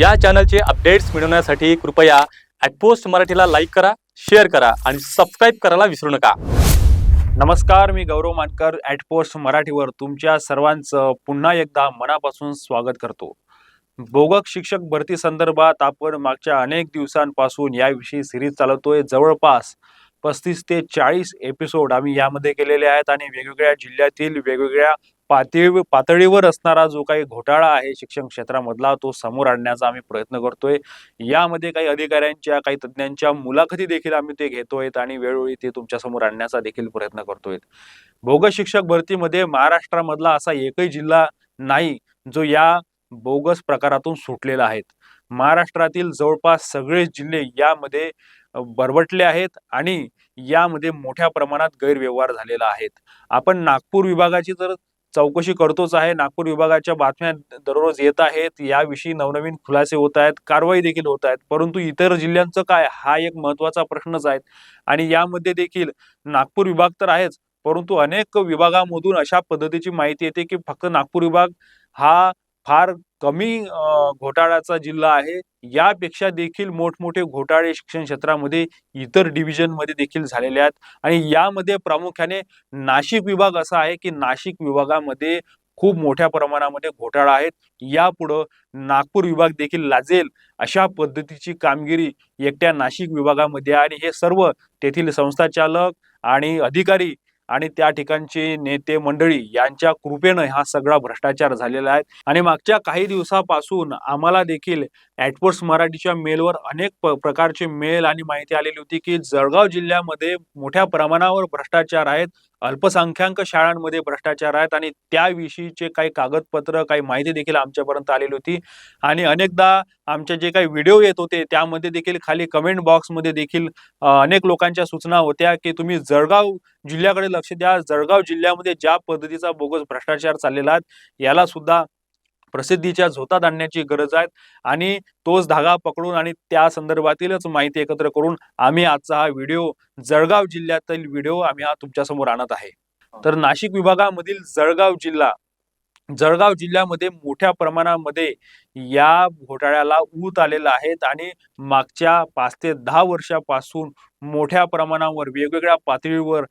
या चॅनलचे अपडेट्स मिळवण्यासाठी कृपया ॲटपोस्ट मराठीला लाईक करा शेअर करा आणि सबस्क्राईब करायला विसरू नका. नमस्कार मी गौरव मानकर ॲटपोस्ट मराठीवर तुमच्या सर्वांचं पुन्हा एकदा मनापासून स्वागत करतो. बोगक शिक्षक भरती संदर्भात आपण मागच्या अनेक दिवसांपासून याविषयी सिरीज चालवतोय. जवळपास पस्तीस ते चाळीस एपिसोड आम्ही यामध्ये केलेले आहेत आणि वेगवेगळ्या जिल्ह्यातील वेगवेगळ्या पातळी पातळीवर असणारा जो काही घोटाळा आहे शिक्षण क्षेत्रामधला तो समोर आणण्याचा आम्ही प्रयत्न करतोय. यामध्ये काही अधिकाऱ्यांच्या काही तज्ज्ञांच्या मुलाखती देखील आम्ही ते घेतोय आणि वेळोवेळी ते तुमच्यासमोर आणण्याचा देखील प्रयत्न करतोय बोगस शिक्षक भरतीमध्ये महाराष्ट्रामधला असा एकही जिल्हा नाही जो या बोगस प्रकारातून सुटलेला आहेत महाराष्ट्रातील जवळपास सगळे जिल्हे यामध्ये बरबटले आहेत आणि यामध्ये मोठ्या प्रमाणात गैरव्यवहार झालेला आहेत आपण नागपूर विभागाची जर चौकशी करतोच आहे. नागपूर विभागाच्या बातम्या दररोज येत आहेत. याविषयी नवनवीन खुलासे होत आहेत. कारवाई देखील होत आहेत. परंतु इतर जिल्ह्यांचं काय? हा एक महत्त्वाचा प्रश्नच आहे. आणि यामध्ये देखील नागपूर विभाग तर आहेच. परंतु अनेक विभागामधून अशा पद्धतीची माहिती येते की फक्त नागपूर विभाग हा फार कमी घोटाळ्याचा जिल्हा आहे. यापेक्षा देखील मोठमोठे घोटाळे शिक्षण क्षेत्रामध्ये इतर डिव्हिजनमध्ये देखील झालेले आहेत. आणि यामध्ये प्रामुख्याने नाशिक विभाग असा आहे की नाशिक विभागामध्ये खूप मोठ्या प्रमाणामध्ये घोटाळा आहेत. यापुढं नागपूर विभाग देखील लाजेल अशा पद्धतीची कामगिरी एकट्या नाशिक विभागामध्ये आहे. आणि हे सर्व तेथील संस्थाचालक आणि अधिकारी आणि त्या ठिकाणचे नेते मंडळी यांच्या कृपेनं हा सगळा भ्रष्टाचार झालेला आहे. आणि मागच्या काही दिवसापासून आम्हाला देखील ॲटपोर्ट्स मराठीच्या मेलवर अनेक प्रकारचे मेल आणि माहिती आलेली होती की जळगाव जिल्ह्यामध्ये मोठ्या प्रमाणावर भ्रष्टाचार आहेत अल्पसंख्याक शाळांमध्ये भ्रष्टाचार आहेत आणि त्याविषयीचे काही कागदपत्र काही माहिती देखील आमच्यापर्यंत आलेली होती. आणि अनेकदा आमचे जे काही व्हिडिओ येत होते त्यामध्ये देखील खाली कमेंट बॉक्समध्ये देखील अनेक लोकांच्या सूचना होत्या की तुम्ही जळगाव जिल्ह्याकडे लक्ष द्या. जळगाव जिल्ह्यामध्ये ज्या पद्धतीचा बोगस भ्रष्टाचार चाललेला आहे याला सुद्धा प्रसिद्धीच्या झोतात आणण्याची गरज आहे आणि तोच धागा पकडून आणि त्या संदर्भातीलच माहिती एकत्र करून आम्ही आजचा हा व्हिडिओ जळगाव जिल्ह्यातील व्हिडिओ आम्ही हा तुमच्यासमोर आणत आहे. तर नाशिक विभागामधील जळगाव जिल्हा जळगाव जिल्ह्यामध्ये मोठ्या प्रमाणामध्ये या घोटाळ्याला ऊत आलेला आहेत आणि मागच्या पाच ते दहा वर्षापासून मोठ्या प्रमाणावर वेगवेगळ्या पातळीवर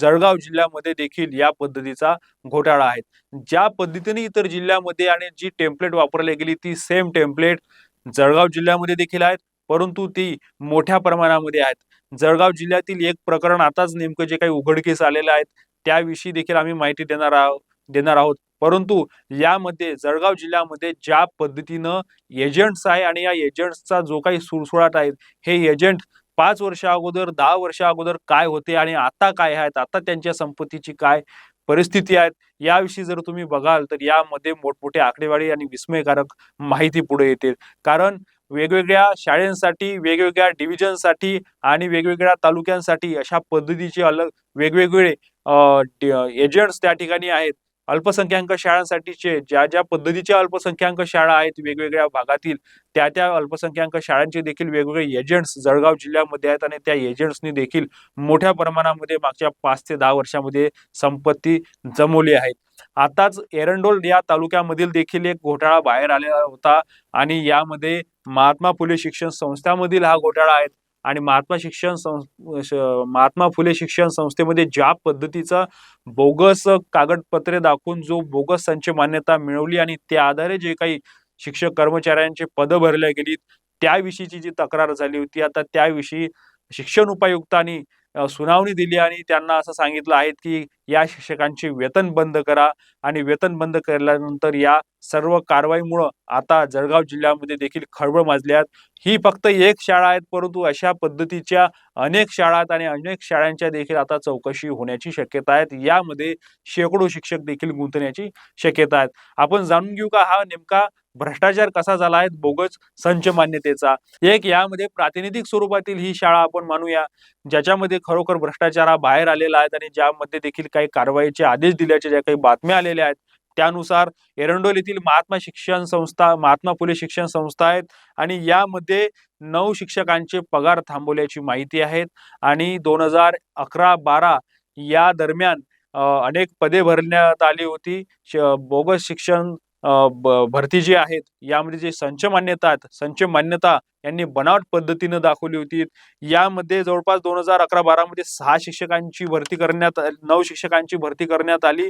जळगाव जिल्ह्यामध्ये देखील या पद्धतीचा घोटाळा आहे. ज्या पद्धतीने इतर जिल्ह्यामध्ये आणि जी टेम्पलेट वापरली गेली ती सेम टेम्पलेट जळगाव जिल्ह्यामध्ये देखील आहेत परंतु ती मोठ्या प्रमाणामध्ये आहेत. जळगाव जिल्ह्यातील एक प्रकरण आताच नेमकं जे काही उघडकीस आलेलं आहे त्याविषयी देखील आम्ही माहिती देणार आहोत देणार आहोत. परंतु यामध्ये जळगाव जिल्ह्यामध्ये ज्या पद्धतीनं एजंट्स आहे आणि या एजंट्सचा जो काही सुळसुळाट आहे हे एजंट पाच वर्षा अगोदर दहा वर्षा अगोदर काय होते आणि आता काय आहेत आता त्यांच्या संपत्तीची काय परिस्थिती आहेत याविषयी जर तुम्ही बघाल तर यामध्ये मोठमोठे आकडेवारी आणि विस्मयकारक माहिती पुढे येते कारण वेगवेगळ्या शाळेंसाठी वेगवेगळ्या डिव्हिजनसाठी आणि वेगवेगळ्या तालुक्यांसाठी अशा पद्धतीचे अलग वेगवेगळे एजंट्स त्या ठिकाणी आहेत. अल्पसंख्याक शाळांसाठीचे ज्या ज्या पद्धतीच्या अल्पसंख्याक शाळा आहेत वेगवेगळ्या भागातील त्या त्या अल्पसंख्याक शाळांचे देखील वेगवेगळे एजंट्स जळगाव जिल्ह्यामध्ये आहेत आणि त्या एजंट्सनी देखील मोठ्या प्रमाणामध्ये मागच्या पाच ते दहा वर्षामध्ये संपत्ती जमवली आहे. आताच एरंडोल या तालुक्यामधील देखील एक घोटाळा बाहेर आलेला होता आणि यामध्ये महात्मा फुले शिक्षण संस्थामधील हा घोटाळा आहे. आणि महात्मा शिक्षण संस् महात्मा फुले शिक्षण संस्थेमध्ये ज्या पद्धतीचा बोगस कागदपत्रे दाखवून जो बोगस संच मान्यता मिळवली आणि त्या आधारे जे काही शिक्षक कर्मचाऱ्यांचे पदं भरल्या गेलीत त्याविषयीची जी तक्रार झाली होती आता त्याविषयी शिक्षण उपायुक्तांनी सुनावणी दिली आणि त्यांना असं सांगितलं आहे की या शिक्षकांचे वेतन बंद करा आणि वेतन बंद केल्यानंतर या सर्व कारवाईमुळं आता जळगाव जिल्ह्यामध्ये देखील खळबळ माजली आहेत ही फक्त एक शाळा आहेत परंतु अशा पद्धतीच्या अनेक शाळा आहेत आणि अनेक शाळांच्या देखील आता चौकशी होण्याची शक्यता आहे यामध्ये शेकडो शिक्षक देखील गुंतण्याची शक्यता आहेत. आपण जाणून घेऊ का हा नेमका भ्रष्टाचार कसा झाला आहे बोगस संच मान्यतेचा. एक यामध्ये प्रातिनिधिक स्वरूपातील ही शाळा आपण मानूया ज्याच्यामध्ये खरोखर भ्रष्टाचार हा बाहेर आलेला आहे आणि ज्यामध्ये देखील काही कारवाईचे आदेश दिल्याच्या ज्या काही बातम्या आलेल्या आहेत त्यानुसार एरंडोल येथील महात्मा शिक्षण संस्था महात्मा फुले शिक्षण संस्था आहेत आणि यामध्ये नऊ शिक्षकांचे पगार थांबवल्याची माहिती आहेत आणि दोन हजार अकरा बारा या दरम्यान अनेक पदे भरण्यात आली होती. श- बोगस शिक्षण भरती जी आहेत यामध्ये जे संच मान्यता आहेत संच मान्यता यांनी बनावट पद्धतीनं दाखवली होती. यामध्ये जवळपास दोन हजार अकरा बारा मध्ये सहा शिक्षकांची भरती करण्यात नऊ शिक्षकांची भरती करण्यात आली.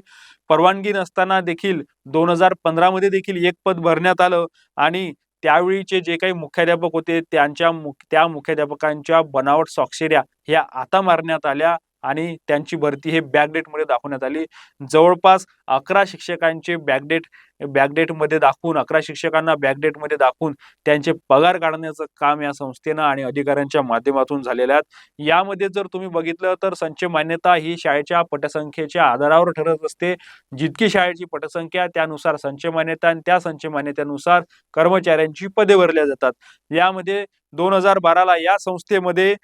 परवानगी नसताना देखील दोन हजार पंधरा मध्ये देखील एक पद भरण्यात आलं आणि त्यावेळीचे जे काही मुख्याध्यापक होते त्यांच्या मुख- त्या मुख्याध्यापकांच्या बनावट स्वाक्षऱ्या ह्या आता मारण्यात आल्या आणि त्यांची भरती हे बॅकडेटमध्ये दाखवण्यात आली. जवळपास अकरा शिक्षकांचे बॅकडेट बॅकडेटमध्ये दाखवून अकरा शिक्षकांना बॅकडेटमध्ये दाखवून त्यांचे पगार काढण्याचं काम या संस्थेनं आणि अधिकाऱ्यांच्या माध्यमातून झालेलं आहे. यामध्ये जर तुम्ही बघितलं तर संच मान्यता ही शाळेच्या पटसंख्येच्या आधारावर ठरत असते. जितकी शाळेची पटसंख्या त्यानुसार संच मान्यता आणि त्या संच मान्यतेनुसार कर्मचाऱ्यांची पदे भरल्या जातात. यामध्ये दोन हजार बाराला या संस्थेमध्ये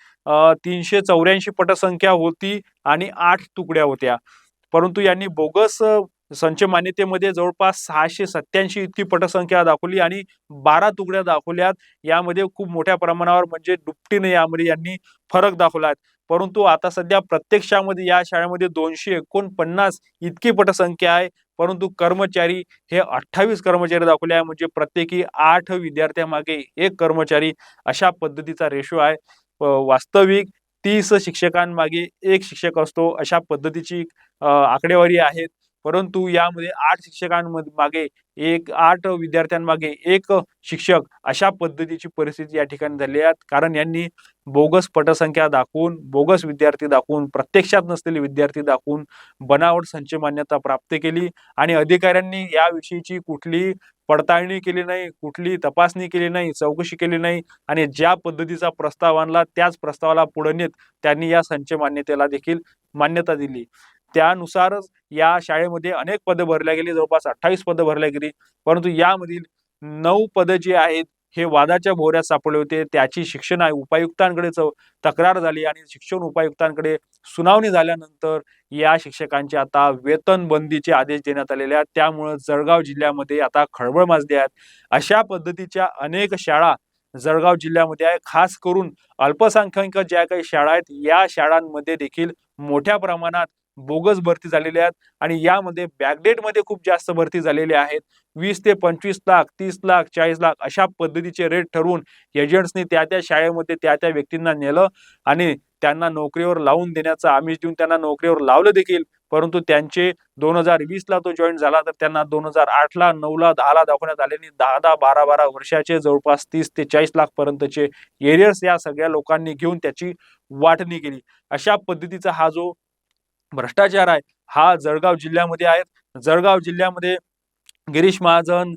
तीनशे चौऱ्याऐंशी पटसंख्या होती आणि आठ तुकड्या होत्या. परंतु यांनी बोगस संच मान्यतेमध्ये जवळपास सहाशे सत्याऐंशी इतकी पटसंख्या दाखवली आणि बारा तुकड्या दाखवल्यात. यामध्ये खूप मोठ्या प्रमाणावर म्हणजे दुपटीने यामध्ये यांनी फरक दाखवला आहे. परंतु आता सध्या प्रत्यक्षामध्ये या शाळेमध्ये दोनशे एकोणपन्नास इतकी पटसंख्या आहे. परंतु कर्मचारी हे अठ्ठावीस कर्मचारी दाखवले आहे. म्हणजे प्रत्येकी आठ विद्यार्थ्यामागे एक कर्मचारी अशा पद्धतीचा रेशो आहे. वास्तविक तीस शिक्षकांमागे एक शिक्षक असतो. अशा पद्धतीची आकडेवारी आहेत परंतु यामध्ये आठ शिक्षकांमध्ये मागे एक आठ विद्यार्थ्यांमागे एक शिक्षक अशा पद्धतीची परिस्थिती या ठिकाणी झाली आहे. कारण यांनी बोगस पटसंख्या दाखवून बोगस विद्यार्थी दाखवून प्रत्यक्षात नसलेले विद्यार्थी दाखवून बनावट संच मान्यता प्राप्त केली आणि अधिकाऱ्यांनी याविषयीची कुठली पडताळणी केली नाही कुठली तपासणी केली नाही चौकशी केली नाही आणि ज्या पद्धतीचा प्रस्ताव आणला त्याच प्रस्तावाला पुढे नेत त्यांनी या संच मान्यतेला देखील मान्यता दिली. त्यानुसारच या शाळेमध्ये अनेक पदं भरल्या गेली जवळपास अठ्ठावीस पदं भरल्या गेली. परंतु यामधील नऊ पदं जी आहेत हे वादाच्या भोवऱ्यात सापडले होते. त्याची शिक्षण उपायुक्तांकडे चौ- तक्रार झाली आणि शिक्षण उपायुक्तांकडे सुनावणी झाल्यानंतर या शिक्षकांचे आता वेतन बंदीचे आदेश देण्यात आलेले आहेत. त्यामुळे जळगाव जिल्ह्यामध्ये आता खळबळ माजली आहेत अशा पद्धतीच्या अनेक शाळा जळगाव जिल्ह्यामध्ये आहे खास करून अल्पसंख्याक ज्या काही शाळा आहेत या शाळांमध्ये देखील मोठ्या प्रमाणात बोगस भरती झालेल्या आहेत आणि यामध्ये बॅकडेटमध्ये खूप जास्त भरती झालेली आहेत. वीस ते पंचवीस लाख तीस लाख चाळीस लाख अशा पद्धतीचे रेट ठरवून एजंट्सनी त्या त्या शाळेमध्ये त्या त्या व्यक्तींना नेलं आणि त्यांना नोकरीवर लावून देण्याचं आमिष देऊन त्यांना नोकरीवर लावलं देखील. परंतु त्यांचे दोन हजार वीस ला तो जॉईन झाला तर त्यांना दोन हजार आठ ला नऊ ला दहा ला दाखवण्यात आले आणि दहा दहा बारा बारा वर्षाचे जवळपास तीस ते चाळीस लाख पर्यंतचे एरियर्स या सगळ्या लोकांनी घेऊन त्याची वाटणी केली. अशा पद्धतीचा हा जो भ्रष्टाचार आहे. हा जळगाव जिल्ह्यामध्ये आहे. जळगाव जिल्ह्यामध्ये गिरीश महाजन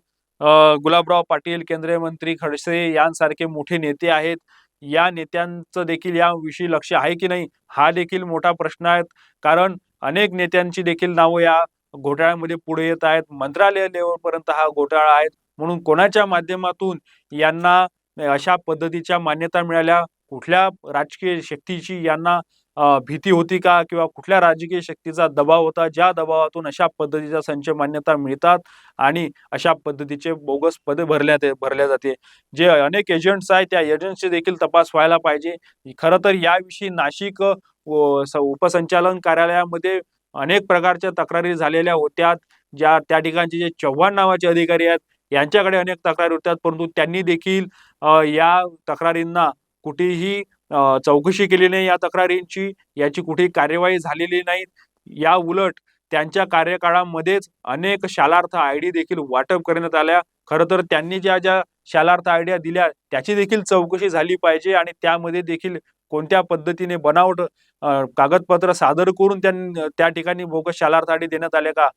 गुलाबराव पाटील केंद्रीय मंत्री खडसे यांसारखे मोठे नेते आहेत. या नेत्यांचं देखील याविषयी लक्ष आहे की नाही हा देखील मोठा प्रश्न आहे. कारण अनेक नेत्यांची देखील नावं या घोटाळ्यामध्ये पुढे येत आहेत. मंत्रालय लेवलपर्यंत हा घोटाळा आहे. म्हणून कोणाच्या माध्यमातून यांना अशा पद्धतीच्या मान्यता मिळाल्या कुठल्या राजकीय शक्तीची यांना भीती होती का? किंवा कुठल्या राजकीय शक्तीचा दबाव होता? ज्या दबावातून अशा पद्धतीचा संच मान्यता मिळतात आणि अशा पद्धतीचे बोगस पदे भरल्यात भरल्या जाते. जे अनेक एजंट्स आहेत त्या एजंट्सचे देखील तपास व्हायला पाहिजे. खरं तर याविषयी नाशिक उपसंचालन कार्यालयामध्ये अनेक प्रकारच्या तक्रारी झालेल्या होत्या. ज्या त्या ठिकाणचे जे चव्हाण नावाचे अधिकारी आहेत यांच्याकडे अनेक तक्रारी होत्या. परंतु त्यांनी देखील या तक्रारींना कुठेही चौकशी केली नाही या तक्रारींची याची कुठेही कार्यवाही झालेली नाही या उलट त्यांच्या कार्यकाळामध्येच अनेक शालार्थ आय डी देखील वाटप करण्यात आल्या. खरं तर त्यांनी ज्या ज्या शालार्थ आयडिया दिल्या त्याची देखील चौकशी झाली पाहिजे आणि त्यामध्ये देखील कोणत्या पद्धतीने बनावट कागदपत्र सादर करून त्यां त्या ठिकाणी बोगस शालार्थाडी देण्यात आले का?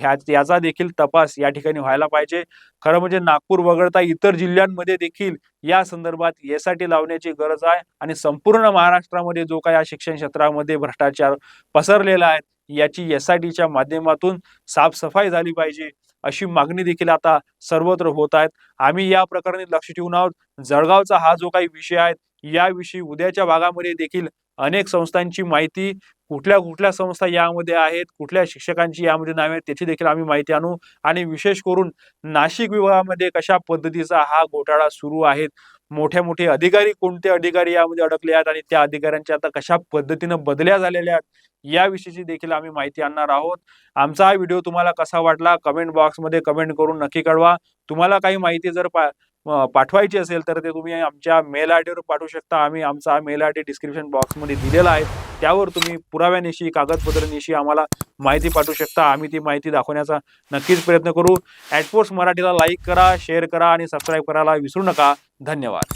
ह्या याचा देखील तपास या ठिकाणी व्हायला पाहिजे. खरं म्हणजे नागपूर वगळता इतर जिल्ह्यांमध्ये देखील या संदर्भात एसआयटी लावण्याची गरज आहे आणि संपूर्ण महाराष्ट्रामध्ये जो काही या शिक्षण क्षेत्रामध्ये भ्रष्टाचार पसरलेला आहे याची एसआयटीच्या माध्यमातून साफसफाई झाली पाहिजे अशी मागणी देखील आता सर्वत्र होत आहेत. आम्ही या प्रकरणी लक्ष ठेवून आहोत. जळगावचा हा जो काही विषय आहे याविषयी उद्याच्या भागामध्ये देखील अनेक संस्थांची माहिती कुठल्या कुठल्या संस्था यामध्ये आहेत कुठल्या शिक्षकांची यामध्ये नावे आहेत त्याची देखील आम्ही माहिती आणू. आणि विशेष करून नाशिक विभागामध्ये कशा पद्धतीचा हा घोटाळा सुरू आहे मोठे मोठे अधिकारी कोणते अधिकारी यामध्ये अडकले आहेत आणि त्या अधिकाऱ्यांच्या आता कशा पद्धतीनं बदल्या झालेल्या आहेत याविषयीची देखील आम्ही माहिती आणणार आहोत. आमचा हा व्हिडिओ तुम्हाला कसा वाटला कमेंट बॉक्समध्ये कमेंट करून नक्की कळवा. तुम्हाला काही माहिती जर पा पाठवायची असेल तर ते तुम्ही आमच्या मेल आय डीवर पाठवू शकता. आम्ही आमचा मेल आय डी डिस्क्रिप्शन बॉक्समध्ये दिलेला आहे. त्यावर तुम्ही पुराव्यानिशी कागदपत्रानिशी आम्हाला माहिती पाठवू शकता. आम्ही ती माहिती दाखवण्याचा नक्कीच प्रयत्न करू. ॲटपोस्ट मराठीला लाईक करा शेअर करा आणि सबस्क्राईब करायला विसरू नका. धन्यवाद.